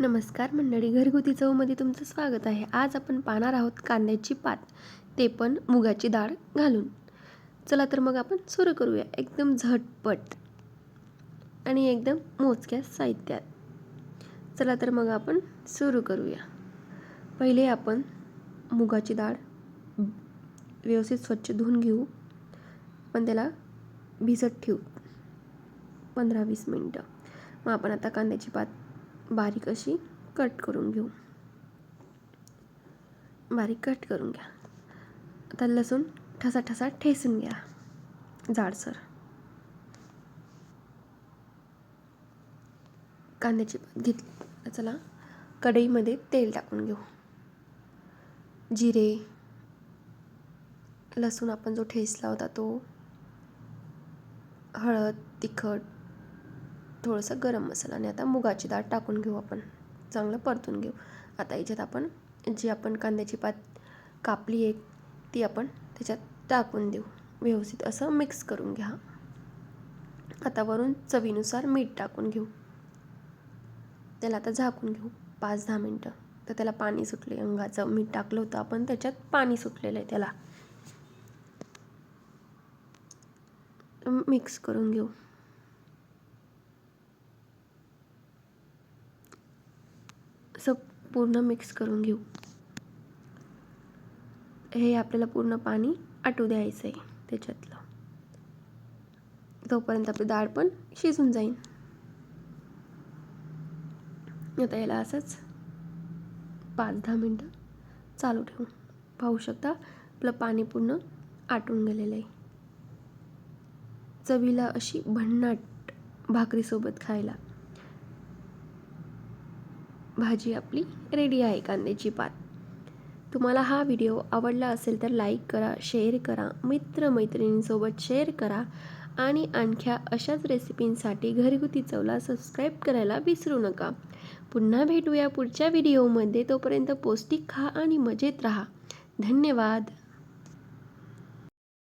नमस्कार मंडळी घरगुती चवमध्ये तुमचं स्वागत आहे. आज आपण पाहणार आहोत कांद्याची पात ते पण मुगाची डाळ घालून. चला तर मग आपण सुरू करूया. एकदम झटपट आणि एकदम मोजक्या साहित्यात. चला तर मग आपण सुरू करूया. पहिले आपण मुगाची डाळ व्यवस्थित स्वच्छ धुवून घेऊ. पण त्याला भिजत ठेवू. पंधरा वीस मिनटं. मग आपण आता कांद्याची पात बारीक अशी कट करून घेऊ. बारीक कट करून घ्या. आता लसूण ठसा ठसा ठेसून घ्या. जाडसर. कांद्याची पात घेतली. चला कढईमध्ये तेल टाकून घेऊ. जिरे. लसूण आपण जो ठेसला होता तो. हळद तिखट. थोडंसं गरम मसाला आणि आता मुगाची डाळ टाकून घेऊ आपण. चांगलं परतून घेऊ. आता याच्यात आपण जी आपण कांद्याची पात कापली आहे ती आपण त्याच्यात टाकून देऊ. व्यवस्थित असं मिक्स करून घ्या. आता वरून चवीनुसार मीठ टाकून घेऊ. त्याला आता झाकून घेऊ पाच दहा मिनटं. तर त्याला पाणी सुटले अंगाचं मीठ टाकलं होतं आपण त्याच्यात पाणी सुटलेलं आहे त्याला. मिक्स करून घेऊ. असं पूर्ण मिक्स करून घेऊ. हे आपल्याला पूर्ण पाणी आटू द्यायचं आहे त्याच्यातलं. तोपर्यंत आपली डाळ पण शिजून जाईल. आता याला असंच पाच दहा मिनटं चालू ठेवू. पाहू शकता आपलं पाणी पूर्ण आटून गेलेलं आहे. चवीला अशी भन्नाट भाकरीसोबत खायला भाजी आपली रेडी आहे कांद्याची पात. तुम्हाला हा व्हिडिओ आवडला असेल तर लाईक करा शेअर करा मित्रमैत्रिणींसोबत शेअर करा आणि आणख्या अशाच रेसिपींसाठी घरगुती चवला सबस्क्राईब करायला विसरू नका. पुन्हा भेटूया पुढच्या व्हिडिओमध्ये. तोपर्यंत पौष्टिक खा आणि मजेत राहा. धन्यवाद.